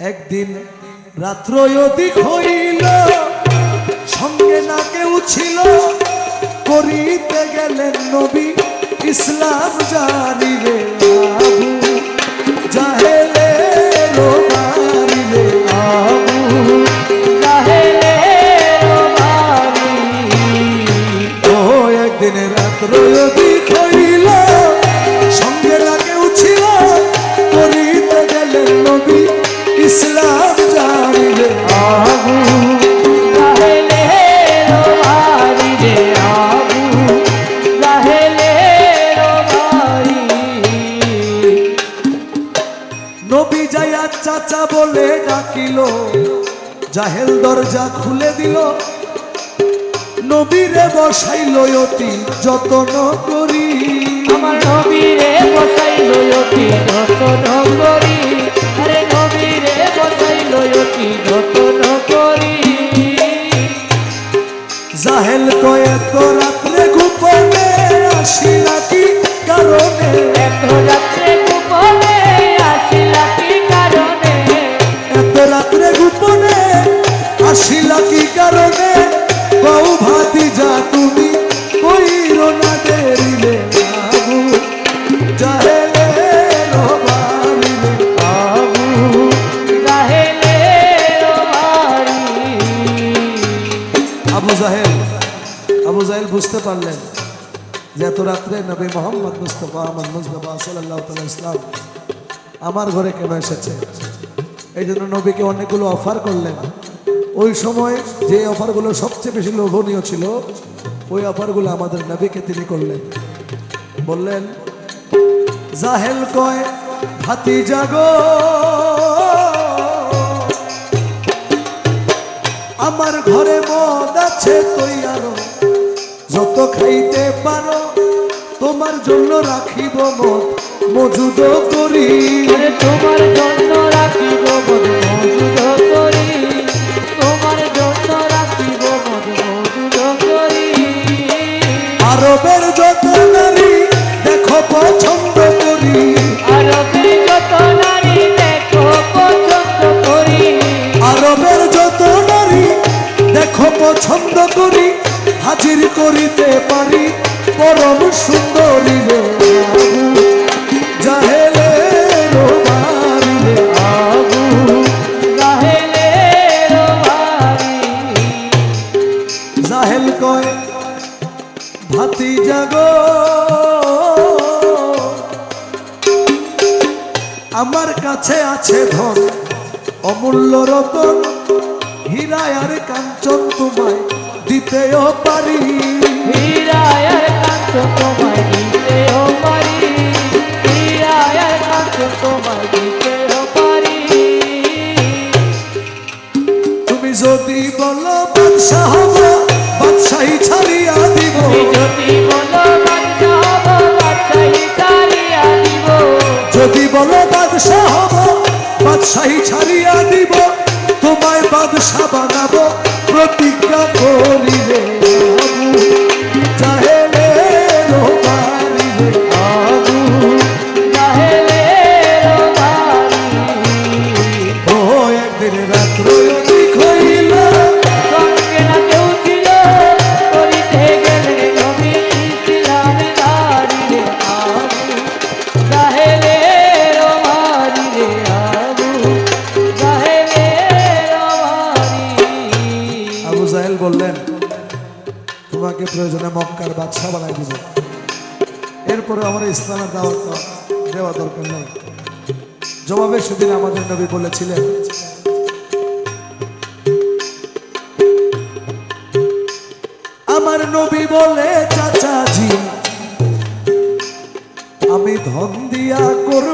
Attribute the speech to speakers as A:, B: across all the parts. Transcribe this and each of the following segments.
A: একদিন রাত্র অধিক হইল সঙ্গে না কেউ ছিল। করিতে গেলেন নবী ইসলাম জানিবে জাহেলে জাহেল দরজা খুলে দিল। নবীরে বসাইল অতি যতন করি।
B: আমার নবীরে বসাইল অতি যতন করি। আরে নবীরে বসাইল অতি যতন করি।
A: আবু জাহেল আবু জাহেল বুঝতে পারলেন যে এত রাত্রে নবী মোহাম্মদ মুস্তফা আহমদ মুস্তফা সাল্লাহ তালা ইসলাম আমার ঘরে কেন এসেছে? এই জন্য নবীকে অনেকগুলো অফার করলেন। ওই সময় যে অফারগুলো সবচেয়ে বেশি লোভনীয় ছিল, ওই অফারগুলো আমাদের নবীকে তিনি করলেন। বললেন, জাহেল কয় হাতি জাগো আমার ঘরে মদ আছে তুই আরও যত খাইতে পারো তোমার জন্য রাখিব মদ। মজুদ করি।
B: তোমার জন্য রাখিব মদ মজুদ করি। তোমার জন্য রাখিব মদ মজুদ করি।
A: আরবের দেখো পছন্দ করি, হাজির করিতে পারি, পরম সুন্দরী জাহেলে কয়, ভাতি আমার কাছে আছে ধন, অমূল্য রতন। হীরা আর কাঞ্চন তোমায় দিতেও পারি।
B: হীরায়ার কান্ত তোমায় দিতেও পারি। হীরায়ার কান্ত তোমায় দিতেও পারি।
A: তুমি যদি বলো বাদশাহ হব বাদশাহী ছাড়িয়া দিব।
B: যদি বলো বাদশা হব বাদশাহী তারিয়া দিব।
A: যদি বলো বাদশাহ হব বাদশাহী ছাড়িয়া দিব। তোমায় বাদশাহ বানাবো প্রতিজ্ঞা করিলে। প্রয়োজনে মক্কার বাদশাহ বানাই দিব। এরপরে আমার ইসলামের দাওয়াত দেওয়া দরকার নেই। জবাবে সেদিন আমাদের নবী বলেছিলেন, আমার নবী বলে চাচাজি আমি ধন দিয়া করব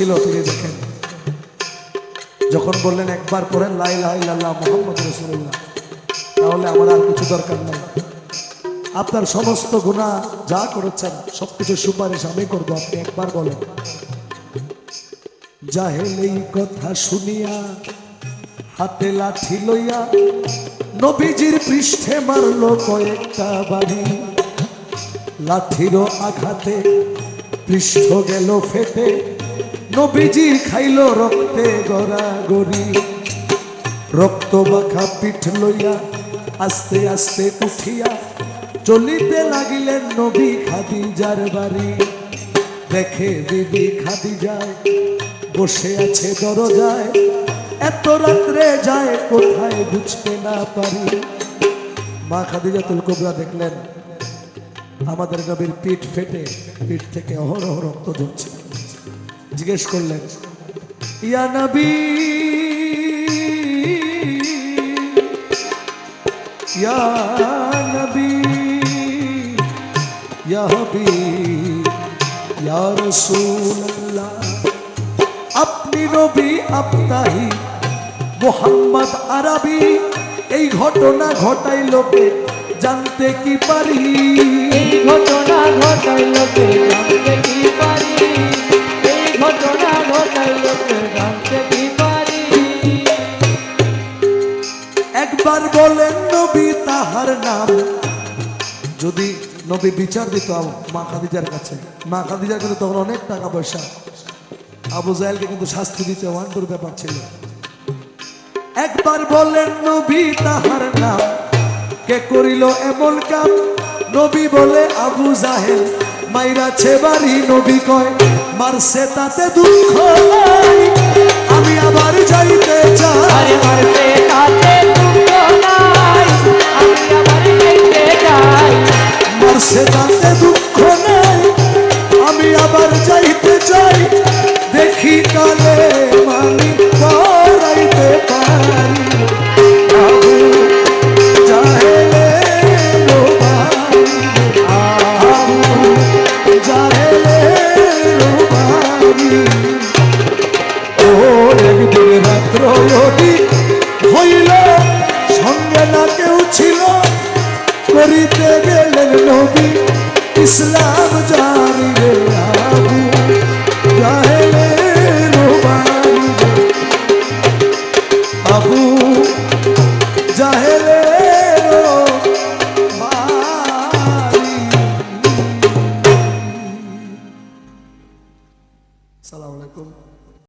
A: ছিল, তিনি দেখেন। যখন বললেন, একবার করেন লাই লাই লাল্লাহ মোহাম্মদ রসুল্লাহ তাহলে আমার আর কিছু দরকার নাই। আপনার সমস্ত গুণা যা করেছেন, সবকিছু সুপারিশ আমি করব, আপনি একবার বলেন। জাহেল এই কথা শুনিয়া, হাতে লাঠি লইয়া, নবীজির পৃষ্ঠে মারলো কয়েকটা বাড়ি। লাঠির আঘাতে পৃষ্ঠ গেল ফেটে নবীজি খাইল রক্তে গড়াগড়ি রক্ত মাখা পিঠ লইয়া আস্তে আস্তে উঠিয়া চলিতে লাগিলেন নবী খাদিজার বাড়ি। দেখে বিবি খাদিজায় বসে আছে দরজায়। এত রাত্রে যায়, কোথায় বুঝতে না পারি। মা খাদিজাতুল কুবরা দেখলেন, আমাদের নবীর পিঠ ফেটে, পিঠ থেকে অহরহ রক্ত ঝরছে। জিজ্ঞেস করলেন, ইয়া নবী ইয়া নবী, ইয়া হাবিব, ইয়া রাসূলুল্লাহ, আপনি নবী আপতাহি মোহাম্মদ আরবি, এই ঘটনা ঘটাই লোকে জানতে কি পারি?
B: এই ঘটনা ঘটাই কে জানতে
A: একবার বলেন নবী তাহার নাম। যদি নবী বিচার দিত মা খাদিজার কাছে। মা খাদিজার কিন্তু তখন অনেক টাকা পয়সা। আবু জাহেলকে কিন্তু শাস্তি দিতে ওয়ান্ডুর ব্যাপার ছিল। একবার বলেন নবী তাহার নাম। কে করিল এমন কাম? নবী বলে আবু জাহেল মাইরাছে বাড়ি নবী কয় মারছে তাতে দুঃখ আমি আবার যাইতে চাই।
B: মারতে তাতে দুঃখ নাই। আমি আবার দেখতে যাই
A: মারছে তাতে দুঃখ নাই। আমি আবার যাইতে চাই। দেখি কালে অতি হইল সঙ্গে না কেউ ছিল। করিতে গেলেন নবী ইসলাম জানি